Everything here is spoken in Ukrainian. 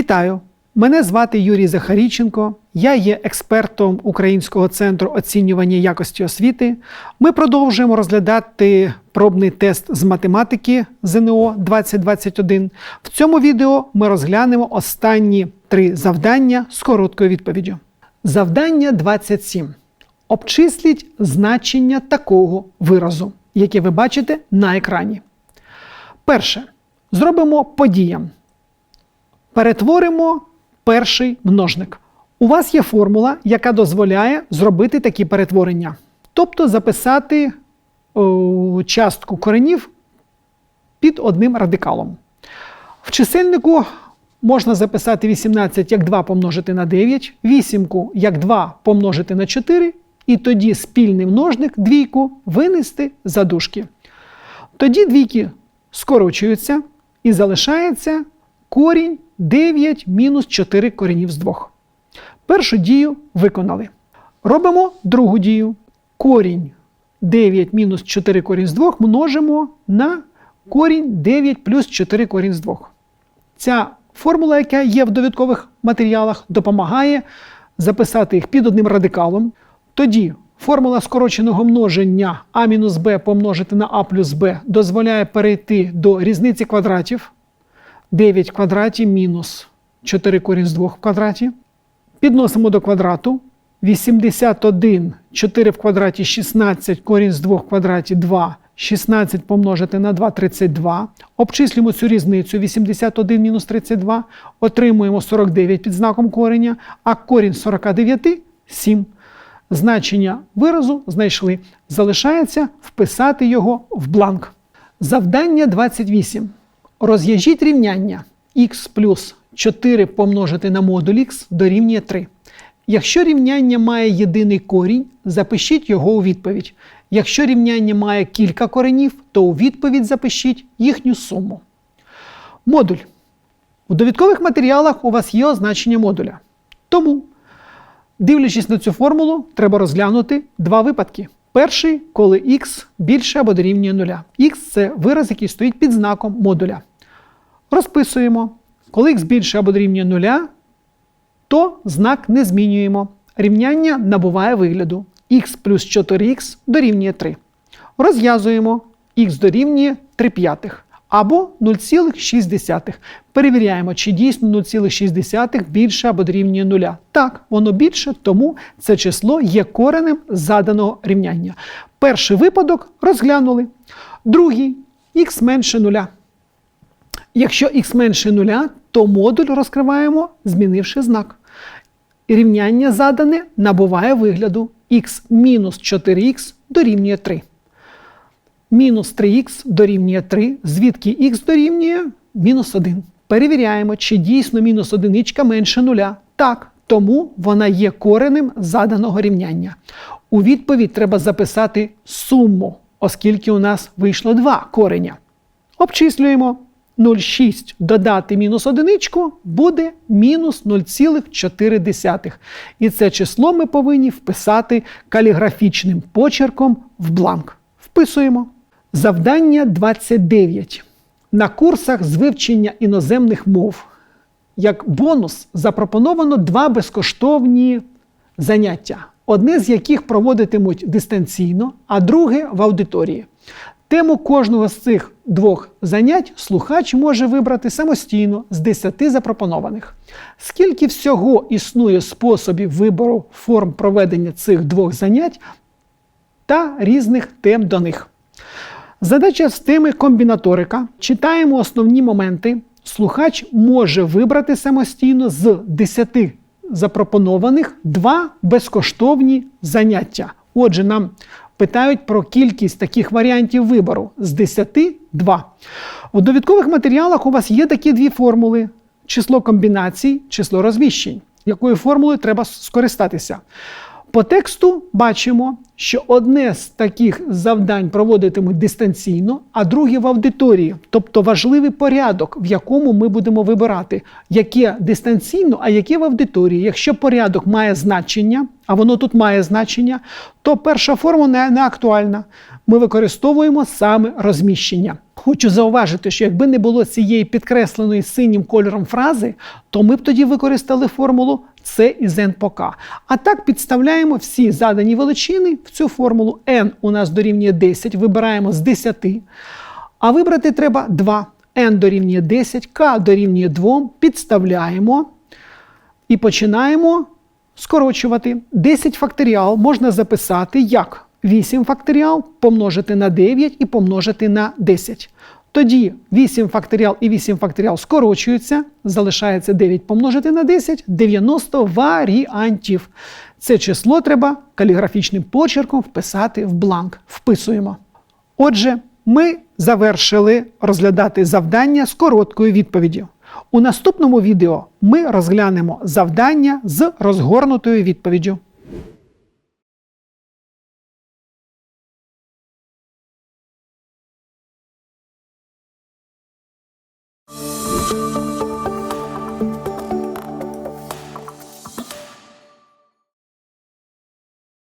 Вітаю! Мене звати Юрій Захаріченко. Я є експертом Українського центру оцінювання якості освіти. Ми продовжуємо розглядати пробний тест з математики ЗНО 2021. В цьому відео ми розглянемо останні три завдання з короткою відповіддю. Завдання 27. Обчисліть значення такого виразу, яке ви бачите на екрані. Перше. Зробимо подіям. Перетворимо перший множник. У вас є формула, яка дозволяє зробити такі перетворення. Тобто записати о, частку коренів під одним радикалом. В чисельнику можна записати 18 як 2 помножити на 9, вісімку як 2 помножити на 4, і тоді спільний множник двійку винести за дужки. Тоді двійки скорочуються і залишається корінь 9 мінус 4 коренів з 2. Першу дію виконали. Робимо другу дію. Корінь 9 мінус 4 корінь з 2 множимо на корінь 9 плюс 4 корінь з 2. Ця формула, яка є в довідкових матеріалах, допомагає записати їх під одним радикалом. Тоді формула скороченого множення а мінус b помножити на а плюс b дозволяє перейти до різниці квадратів. 9 в квадраті мінус 4 корінь з 2 в квадраті. Підносимо до квадрату. 81, 4 в квадраті 16, корінь з 2 в квадраті 2, 16 помножити на 2 32. Обчислюємо цю різницю 81 мінус 32, отримуємо 49 під знаком кореня, а корінь 49 7. Значення виразу знайшли. Залишається вписати його в бланк. Завдання 28. Розв'яжіть рівняння х плюс 4 помножити на модуль х дорівнює 3. Якщо рівняння має єдиний корінь, запишіть його у відповідь. Якщо рівняння має кілька коренів, то у відповідь запишіть їхню суму. Модуль. У довідкових матеріалах у вас є означення модуля. Тому, дивлячись на цю формулу, треба розглянути два випадки. Перший, коли х більше або дорівнює нуля. х це вираз, який стоїть під знаком модуля. Розписуємо. Коли х більше або дорівнює нуля, то знак не змінюємо. Рівняння набуває вигляду х плюс 4х дорівнює 3. Розв'язуємо х дорівнює 3 п'ятих або 0,6. Перевіряємо, чи дійсно 0,6 більше або дорівнює 0. Так, воно більше, тому це число є коренем заданого рівняння. Перший випадок розглянули. Другий х менше 0. Якщо х менше 0, то модуль розкриваємо, змінивши знак. Рівняння задане набуває вигляду х мінус 4х дорівнює 3. Мінус 3х дорівнює 3, звідки х дорівнює мінус 1. Перевіряємо, чи дійсно мінус 1 менше 0. Так, тому вона є коренем заданого рівняння. У відповідь треба записати суму, оскільки у нас вийшло два кореня. Обчислюємо. 0,6 додати мінус одиничку буде мінус 0,4. І це число ми повинні вписати каліграфічним почерком в бланк. Вписуємо. Завдання 29. На курсах з вивчення іноземних мов. Як бонус запропоновано два безкоштовні заняття, одне з яких проводитимуть дистанційно, а друге в аудиторії. Тему кожного з цих двох занять слухач може вибрати самостійно з 10 запропонованих. Скільки всього існує способів вибору форм проведення цих двох занять та різних тем до них. Задача з теми комбінаторика. Читаємо основні моменти. Слухач може вибрати самостійно з 10 запропонованих два безкоштовні заняття. Отже, нам питають про кількість таких варіантів вибору з 10 2. У довідкових матеріалах у вас є такі дві формули: число комбінацій, число розміщень, Якою формулою треба скористатися? По тексту бачимо, що одне з таких завдань проводитимуть дистанційно, а друге в аудиторії. Тобто важливий порядок, в якому ми будемо вибирати, яке дистанційно, а яке в аудиторії. Якщо порядок має значення, а воно тут має значення, то перша форма не, не актуальна. Ми використовуємо саме розміщення. Хочу зауважити, що якби не було цієї підкресленої синім кольором фрази, то ми б тоді використали формулу С із n по К. А так підставляємо всі задані величини в цю формулу. n у нас дорівнює 10, вибираємо з 10. А вибрати треба 2. n дорівнює 10, k дорівнює 2, підставляємо і починаємо скорочувати. 10 факторіал можна записати як 8 факторіал помножити на 9 і помножити на 10. Тоді 8 факторіал і 8 факторіал скорочуються, залишається 9 помножити на 10, 90 варіантів. Це число треба каліграфічним почерком вписати в бланк. Вписуємо. Отже, ми завершили розглядати завдання з короткою відповіддю. У наступному відео ми розглянемо завдання з розгорнутою відповіддю. you